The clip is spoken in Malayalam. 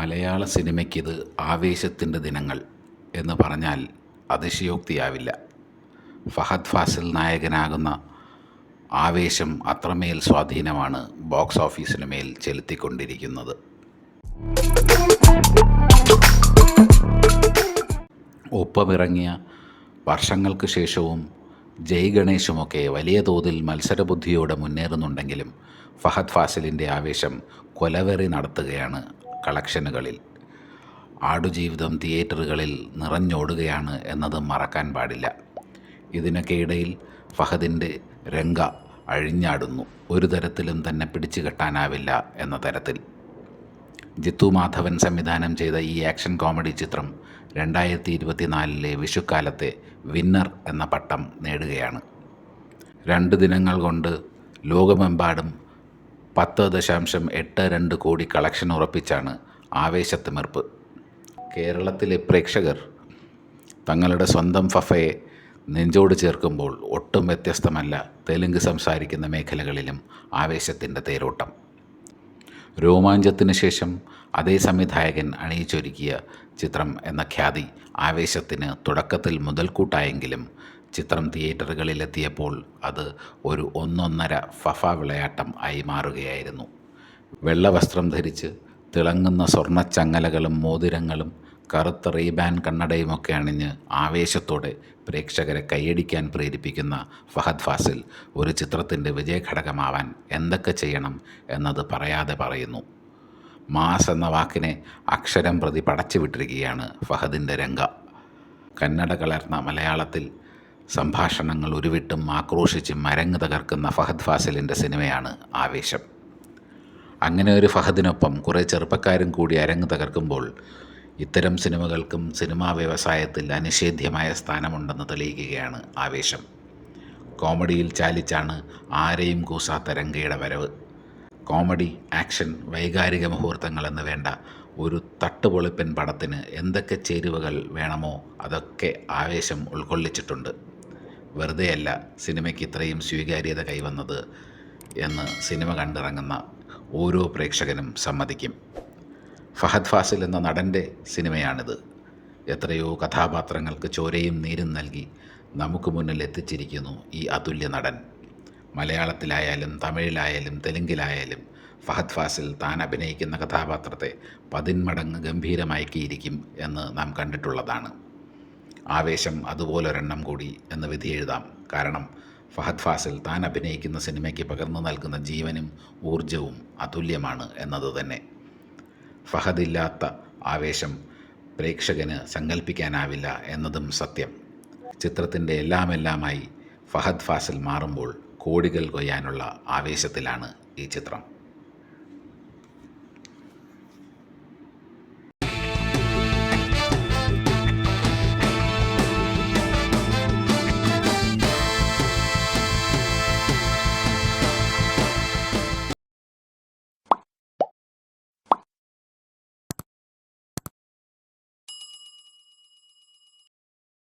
മലയാള സിനിമയ്ക്കിത് ആവേശത്തിന്റെ ദിനങ്ങൾ എന്ന് പറഞ്ഞാൽ അതിശയോക്തിയാവില്ല. ഫഹദ് ഫാസിൽ നായകനാകുന്ന ആവേശം അത്രമേൽ സ്വാധീനമാണ് ബോക്സ് ഓഫീസിന് മേൽ ചെലുത്തിക്കൊണ്ടിരിക്കുന്നത്. ഒപ്പമിറങ്ങിയ വർഷങ്ങൾക്ക് ശേഷവും ജയ് ഗണേഷുമൊക്കെ വലിയ തോതിൽ മത്സരബുദ്ധിയോടെ മുന്നേറുന്നുണ്ടെങ്കിലും ഫഹദ് ഫാസിലിന്റെ ആവേശം കൊലവെറി നടത്തുകയാണ് കളക്ഷനുകളിൽ. ആടുജീവിതം തിയേറ്ററുകളിൽ നിറഞ്ഞോടുകയാണ് എന്നത് മറക്കാൻ പാടില്ല. ഇതിനൊക്കെ ഇടയിൽ ഫഹദിന്റെ രംഗ അഴിഞ്ഞാടുന്നു. ഒരു തരത്തിലും തന്നെ പിടിച്ചു കെട്ടാനാവില്ല എന്ന തരത്തിൽ. ജിത്തു മാധവൻ സംവിധാനം ചെയ്ത ഈ ആക്ഷൻ കോമഡി ചിത്രം രണ്ടായിരത്തി ഇരുപത്തിനാലിലെ വിഷുക്കാലത്തെ വിന്നർ എന്ന പട്ടം നേടുകയാണ്. രണ്ട് ദിനങ്ങൾ കൊണ്ട് ലോകമെമ്പാടും പത്ത് ദശാംശം എട്ട് രണ്ട് കോടി കളക്ഷൻ ഉറപ്പിച്ചാണ് ആവേശത്തിമിർപ്പ്. കേരളത്തിലെ പ്രേക്ഷകർ തങ്ങളുടെ സ്വന്തം ഫഫയെ നെഞ്ചോട് ചേർക്കുമ്പോൾ ഒട്ടും വ്യത്യസ്തമല്ല തെലുങ്ക് സംസാരിക്കുന്ന മേഖലകളിലും ആവേശത്തിന്റെ തേരോട്ടം. രോമാഞ്ചത്തിന് ശേഷം അതേ സംവിധായകൻ അണിയിച്ചൊരുക്കിയ ചിത്രം എന്ന ഖ്യാതി ആവേശത്തിന് തുടക്കത്തിൽ മുതൽക്കൂട്ടായെങ്കിലും ചിത്രം തിയേറ്ററുകളിലെത്തിയപ്പോൾ അത് ഒരു ഒന്നൊന്നര ഫഫ വിളയാട്ടം ആയി മാറുകയായിരുന്നു. വെള്ള വസ്ത്രം ധരിച്ച് തിളങ്ങുന്ന സ്വർണച്ചങ്ങലകളും മോതിരങ്ങളും കറുത്ത റീബാൻ കണ്ണടയുമൊക്കെ അണിഞ്ഞ് ആവേശത്തോടെ പ്രേക്ഷകരെ കൈയടിക്കാൻ പ്രേരിപ്പിക്കുന്ന ഫഹദ് ഫാസിൽ ഒരു ചിത്രത്തിന്റെ വിജയഘടകമാവാൻ എന്തൊക്കെ ചെയ്യണം എന്നത് പറയാതെ പറയുന്നു. മാസ് എന്ന വാക്കിനെ അക്ഷരം പ്രതി പടച്ചു വിട്ടിരിക്കുകയാണ് ഫഹദിന്റെ രംഗ. കന്നഡ കലർന്ന മലയാളത്തിൽ സംഭാഷണങ്ങൾ ഉരുവിട്ടും ആക്രോശിച്ചും മരങ്ങ് തകർക്കുന്ന ഫഹദ് ഫാസിലിന്റെ സിനിമയാണ് ആവേശം. അങ്ങനെ ഒരു ഫഹദിനൊപ്പം കുറേ ചെറുപ്പക്കാരും കൂടി അരങ്ങ് തകർക്കുമ്പോൾ ഇത്തരം സിനിമകൾക്കും സിനിമാ വ്യവസായത്തിൽ അനിഷേധ്യമായ സ്ഥാനമുണ്ടെന്ന് തെളിയിക്കുകയാണ് ആവേശം. കോമഡിയിൽ ചാലിച്ചാണ് ആരെയും കൂസാത്ത രംഗയുടെ വരവ്. കോമഡി ആക്ഷൻ വൈകാരിക മുഹൂർത്തങ്ങൾ എന്ന് വേണ്ട ഒരു തട്ടുപൊളിപ്പൻ പടത്തിന് എന്തൊക്കെ ചേരുവകൾ വേണമോ അതൊക്കെ ആവേശം ഉൾക്കൊള്ളിച്ചിട്ടുണ്ട്. വെറുതെയല്ല സിനിമയ്ക്ക് ഇത്രയും സ്വീകാര്യത കൈവന്നത് എന്ന് സിനിമ കണ്ടിറങ്ങുന്ന ഓരോ പ്രേക്ഷകനും സമ്മതിക്കും. ഫഹദ് ഫാസിൽ എന്ന നടന്റെ സിനിമയാണിത്. എത്രയോ കഥാപാത്രങ്ങൾക്ക് ചോരയും നീരും നൽകി നമുക്ക് മുന്നിൽ എത്തിച്ചിരിക്കുന്നു ഈ അതുല്യ നടൻ. മലയാളത്തിലായാലും തമിഴിലായാലും തെലുങ്കിലായാലും ഫഹദ് ഫാസിൽ താൻ അഭിനയിക്കുന്ന കഥാപാത്രത്തെ പതിന്മടങ്ങ് ഗംഭീരമാക്കിയിരിക്കും എന്ന് നാം കണ്ടിട്ടുള്ളതാണ്. ആവേശം അതുപോലൊരെണ്ണം കൂടി എന്ന് വിധി എഴുതാം. കാരണം ഫഹദ് ഫാസിൽ താൻ അഭിനയിക്കുന്ന സിനിമയ്ക്ക് പകർന്നു നൽകുന്ന ജീവനും ഊർജവും അതുല്യമാണ് എന്നത് തന്നെ. ഫഹദില്ലാത്ത ആവേശം പ്രേക്ഷകന് സങ്കല്പിക്കാനാവില്ല എന്നതും സത്യം. ചിത്രത്തിന്റെ എല്ലാമെല്ലാമായി ഫഹദ് ഫാസിൽ മാറുമ്പോൾ കോടികൾ കൊയ്യാനുള്ള ആവേശത്തിലാണ് ഈ ചിത്രം.